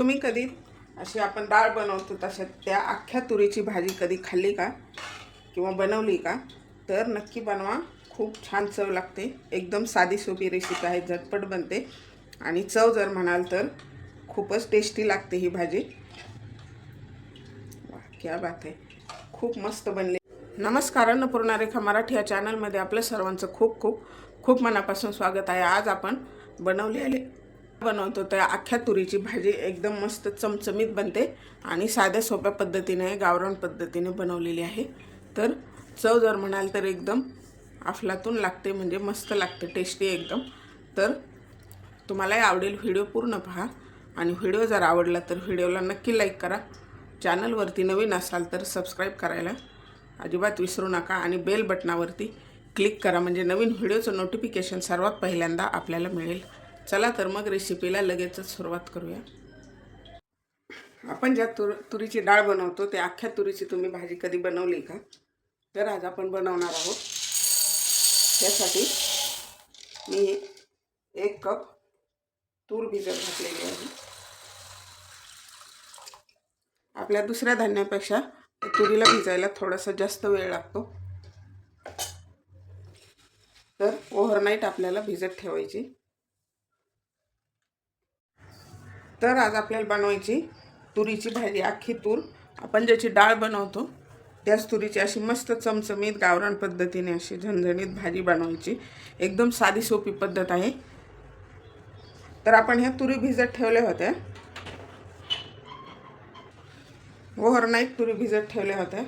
तुम्ही कधी अशी आपण डाळ बनवतो तशा त्या अख्ख्या तुरीची भाजी कधी खाल्ली का? किंवा बनवली का? तर नक्की बनवा. खूप छान चव लागते. एकदम साधी सोपी रेसिपी आहे. झटपट बनते. आणि चव जर म्हणाल तर खूपच टेस्टी लागते ही भाजी. वा क्या बात आहे. खूप मस्त बनले. नमस्कार अन्नपूर्णा रेखा मराठी या चॅनलमध्ये आपलं सर्वांचं खूप खूप खूप मनापासून स्वागत आहे. आज आपण बनवलेले बनवतो त्या अख्ख्या तुरीची भाजी एकदम मस्त चमचमीत बनते आणि साध्या सोप्या पद्धतीने गावरान पद्धतीने बनवलेली आहे. तर चव जर म्हणाल तर एकदम अफलातून लागते म्हणजे मस्त लागते टेस्टी एकदम. तर तुम्हालाही आवडेल व्हिडिओ पूर्ण पहा आणि व्हिडिओ जर आवडला तर व्हिडिओला नक्की लाईक करा. चॅनलवरती नवीन असाल तर सबस्क्राईब करायला अजिबात विसरू नका आणि बेल बटनावरती क्लिक करा म्हणजे नवीन व्हिडिओचं नोटिफिकेशन सर्वात पहिल्यांदा आपल्याला मिळेल. चला तर मग रेसिपीला लगेचच सुरुवात करूया. आपण ज्या तुर तुरीची डाळ बनवतो त्या अख्ख्या तुरीची तुम्ही भाजी कधी बनवली का? तर आज आपण बनवणार आहोत. त्यासाठी मी एक कप तूर भिजत घातलेली आहे. आपल्या दुसऱ्या धान्यापेक्षा तुरीला भिजायला थोडासा जास्त वेळ लागतो. तर ओव्हरनाईट आपल्याला भिजत ठेवायची. तर आज आपल्याला बनवायची तुरीची भाजी अख्खी तूर. आपण ज्याची डाळ बनवतो त्याच तुरीची अशी मस्त चमचमीत गावरान पद्धतीने अशी झणझणीत भाजी बनवायची. एकदम साधी सोपी पद्धत आहे. तर आपण ह्या तुरी भिजत ठेवल्या होत्या. ओव्हरनाईट तुरी भिजत ठेवल्या होत्या.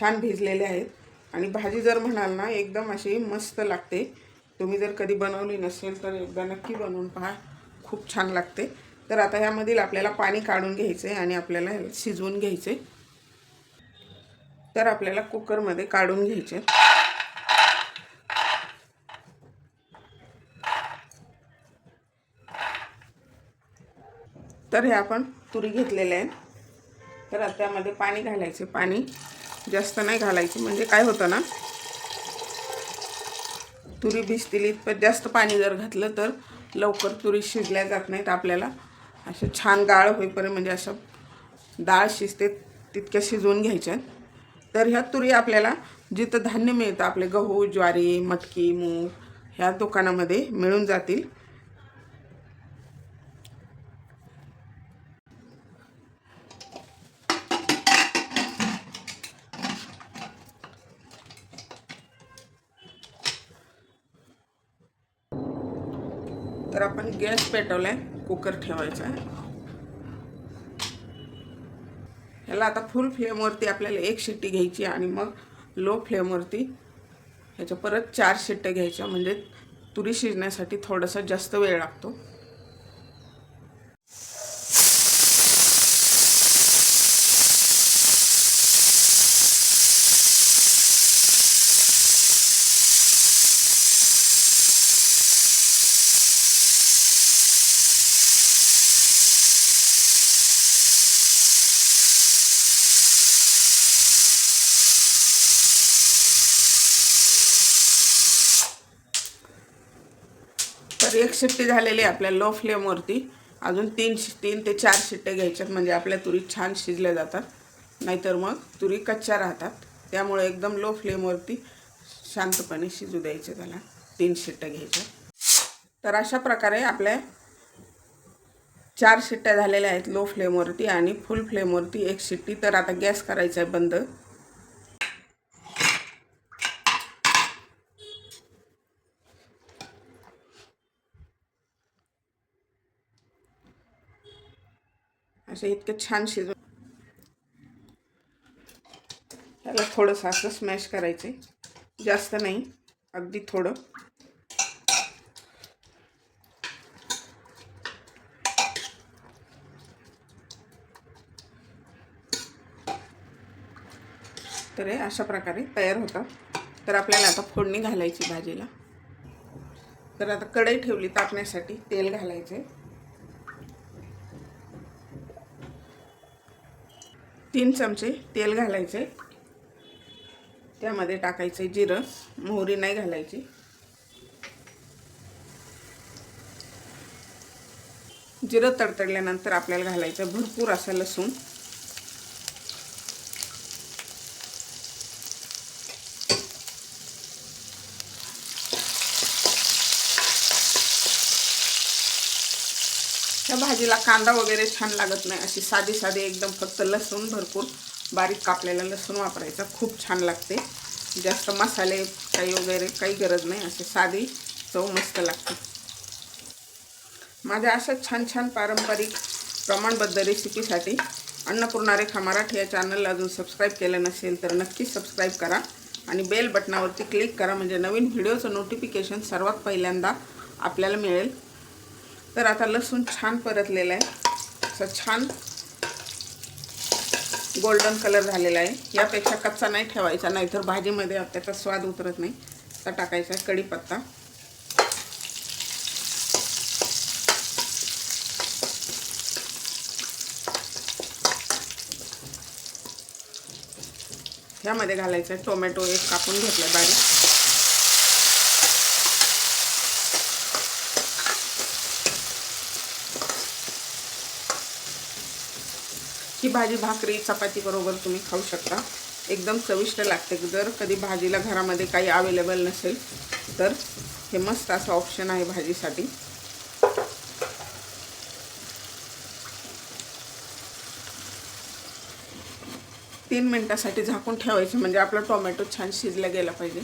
छान भिजलेल्या आहेत. आणि भाजी जर म्हणाल ना एकदम अशी मस्त लागते. तुम्ही जर कधी बनवली नसेल तर एकदा नक्की बनवून पहा. खूप छान लागते. तर आता ह्यामधील आपल्याला पाणी काढून घ्यायचं आहे आणि आपल्याला शिजवून घ्यायचे तर आपल्याला कुकरमध्ये काढून घ्यायचे तर हे आपण तुरी घेतलेले आहेत. तर आता त्यामध्ये पाणी घालायचे पाणी जास्त नाही घालायचे. म्हणजे काय होतं ना तुरी भिजतील पण जास्त पाणी जर घातलं तर लवकर तुरी शिजल्या जात नाहीत आपल्याला. असे छान गाळ होईपर्यंत म्हणजे असं डाळ शिजते तितक्या शिजवून घ्यायच्या तर ह्या तुरी आपल्याला जिथं धान्य मिळतं आपले गहू ज्वारी मटकी मूग ह्या दुकानामध्ये मिळून जातील. तर आपण गॅस पेटवला आहे कुकर ठेवायचा आहे. ह्याला आता फुल फ्लेमवरती आपल्याला एक शिट्टी घ्यायची आणि मग लो फ्लेमवरती ह्याच्या परत चार शिट्ट्या घ्यायच्या. म्हणजे तुरी शिजण्यासाठी थोडासा जास्त वेळ लागतो. एक शिट्टी झालेली आहे आपल्या लो फ्लेमवरती अजून तीन शि तीन ते चार शिट्टे घ्यायच्यात म्हणजे आपल्या तुरी छान शिजल्या जातात. नाहीतर मग तुरी कच्च्या राहतात. त्यामुळे एकदम लो फ्लेमवरती शांतपणे शिजू द्यायचे त्याला. तीन शिट्ट्या घ्यायच्या तर अशा प्रकारे आपल्या चार शिट्ट्या झालेल्या आहेत लो फ्लेमवरती आणि फुल फ्लेमवरती एक शिट्टी. तर आता गॅस करायचा आहे बंद. असे इतकं छान शिजव त्याला थोडंसं असं स्मॅश करायचं आहे जास्त नाही अगदी थोडं. तर हे अशा प्रकारे तयार होतात तर आपल्याला आता फोडणी घालायची भाजीला. तर आता कढई ठेवली तापण्यासाठी तेल घालायचे तीन चमचे तेल घालायचे. त्यामध्ये टाकायचे जिरं मोहरी नाही घालायची. जिरं तडतडल्यानंतर आपल्याला घालायचं भरपूर असं लसूण. त्या भाजीला कांदा वगैरे छान लागत नाही. अशी साधी साधी एकदम फक्त लसूण भरपूर बारीक कापलेला लसूण वापरायचा. खूप छान लागते. जास्त मसाले काही वगैरे काही गरज नाही. अशी साधी चव मस्त लागते. माझ्या अशा छान छान पारंपरिक प्रमाणबद्ध रेसिपीसाठी अन्नपूर्णा रेखा मराठी या चॅनलला अजून सबस्क्राईब केलं नसेल तर नक्की सबस्क्राईब करा आणि बेल बटनावरती क्लिक करा. म्हणजे नवीन व्हिडिओचं नोटिफिकेशन सर्वात पहिल्यांदा आपल्याला मिळेल. तर आता लसूण छान परतलेला आहे. असं छान गोल्डन कलर झालेला आहे. यापेक्षा कच्चा नाही ठेवायचा नाहीतर भाजीमध्ये त्याचा स्वाद उतरत नाही. तर टाकायचा आहे कढीपत्ता. ह्यामध्ये घालायचं आहे टोमॅटो एक कापून घेतला बारीक. ही भाजी भाकरी चपातीबरोबर तुम्ही खाऊ शकता. एकदम चविष्ट लागते. जर कधी भाजीला घरामध्ये काही अवेलेबल नसेल तर हे मस्त असं ऑप्शन आहे भाजीसाठी. तीन मिनटासाठी झाकून ठेवायचे म्हणजे आपला टोमॅटो छान शिजला गेला पाहिजे.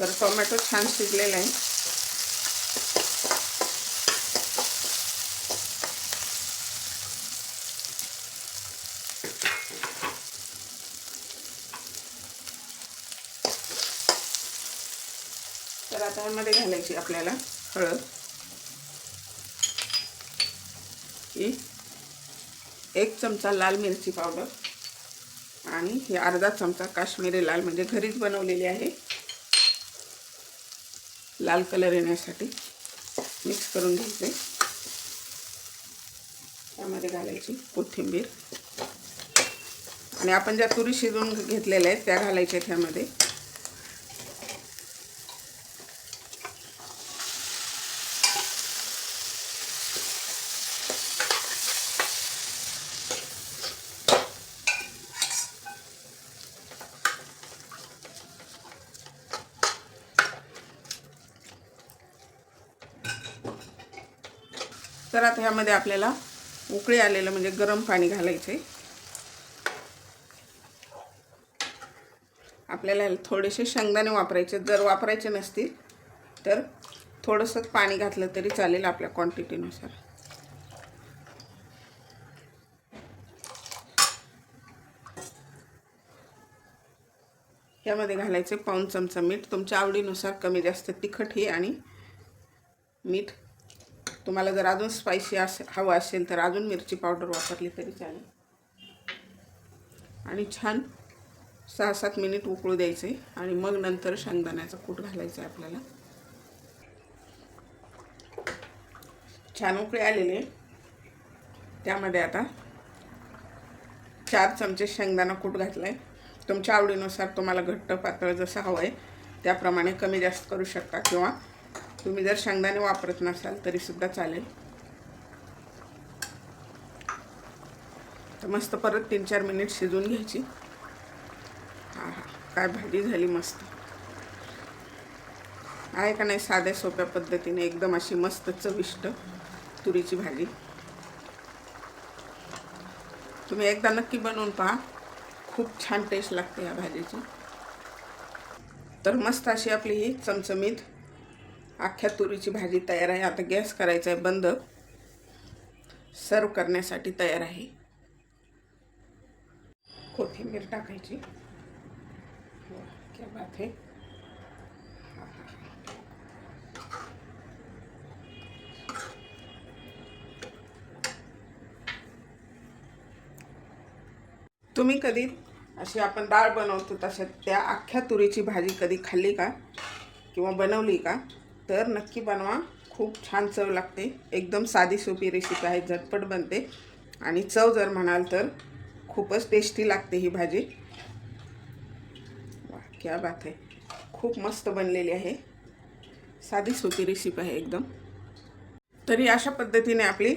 तर टोमॅटो छान शिजलेला आहे. त्यामध्ये घालायची आपल्याला हळद. ही एक चमचा लाल मिरची पावडर आणि ही अर्धा चमचा काश्मीरी लाल म्हणजे घरीच बनवलेली आहे. लाल कलर येण्यासाठी मिक्स करून घ्यायचे. त्यामध्ये घालायची कोथिंबीर. आणि आपण ज्या तुरी शिजवून घेतलेल्या आहेत त्या घालायच्या त्यामध्ये तर आता ह्यामध्ये आपल्याला उकळी आलेलं म्हणजे गरम पाणी घालायचे आपल्याला थोडेसे शेंगदाणे वापरायचे जर वापरायचे नसतील तर थोडंसं पाणी घातलं तरी चालेल आपल्या क्वांटिटीनुसार यामध्ये घालायचे पाऊन चमचा मीठ. तुमच्या आवडीनुसार कमी जास्त तिखटही आणि मीठ तुम्हाला जर अजून स्पायसी असे हवं असेल तर अजून मिरची पावडर वापरली तरी चालेल. आणि छान सहा सात मिनिट उकळू द्यायचे आणि मग नंतर शेंगदाण्याचा कूट घालायचा आहे आपल्याला. छान उकळे आलेले त्यामध्ये आता चार चमचे शेंगदाणा कूट घातला आहे तुमच्या आवडीनुसार तुम्हाला घट्ट पातळ जसं हवं आहे त्याप्रमाणे कमी जास्त करू शकता किंवा तुम्ही जर शेंगदाणे वापरत नसाल तरीसुद्धा चालेल. तर मस्त परत तीन चार मिनिट शिजवून घ्यायची. हा हा. काय भाजी झाली मस्त. आहे का नाही साध्या सोप्या पद्धतीने एकदम अशी मस्त चविष्ट तुरीची भाजी. तुम्ही एकदा नक्की बनवून पहा. खूप छान टेस्ट लागते या भाजीची. तर मस्त अशी आपली ही चमचमीत अख्ख्या तुरीची भाजी तयार आहे. आता गॅस करायचा आहे बंद. सर्व करण्यासाठी तयार आहे. कोथिंबीर टाकायची. क्या बात है तुम्ही कधी अशी आपण डाळ बनवतो तशा त्या अख्ख्या तुरीची भाजी कधी खाल्ली का? किंवा बनवली का? तर नक्की बनवा. खूप छान चव लागते. एकदम साधी सोपी रेसिपी आहे झटपट बनते. आणि चव जर म्हणाल तर खूपच टेस्टी लागते ही भाजी. वा क्या बात आहे खूप मस्त बनलेली आहे. साधी सोपी रेसिपी आहे एकदम. तरी अशा पद्धतीने आपली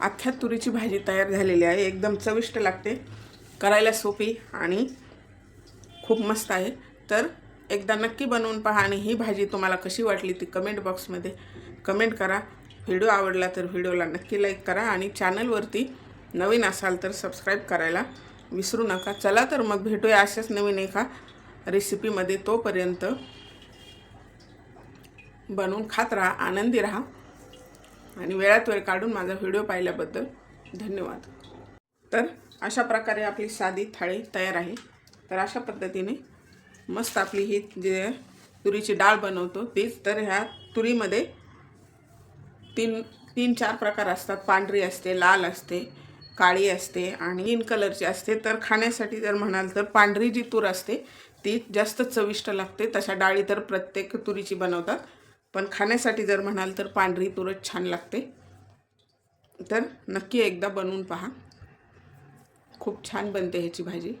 अख्ख्या तुरीची भाजी तयार झालेली आहे. एकदम चविष्ट लागते. करायला सोपी आणि खूप मस्त आहे. तर एकदा नक्की बनवून पहा आणि ही भाजी तुम्हाला कशी वाटली ती कमेंट बॉक्समध्ये कमेंट करा. व्हिडिओ आवडला तर व्हिडिओला नक्की लाईक करा आणि चॅनलवरती नवीन असाल तर सबस्क्राईब करायला विसरू नका. चला तर मग भेटूया अशाच नवीन एका रेसिपीमध्ये तोपर्यंत बनवून खात राहा आनंदी राहा. आणि वेळात वेळ काढून माझा व्हिडिओ पाहिल्याबद्दल धन्यवाद. तर अशा प्रकारे आपली साधी थाळी तयार आहे. तर अशा पद्धतीने मस्त आपली ही जे तुरीची डाळ बनवतो तीच तर ह्या तुरीमध्ये तीन तीन चार प्रकार असतात. पांढरी असते लाल असते काळी असते आणि ग्रीन कलरची असते. तर खाण्यासाठी जर म्हणाल तर पांढरी जी तूर असते ती जास्त चविष्ट लागते. तशा डाळी तर प्रत्येक तुरीची बनवतात. पण खाण्यासाठी जर म्हणाल तर पांढरी तुरच छान लागते. तर नक्की एकदा बनवून पहा. खूप छान बनते ह्याची भाजी.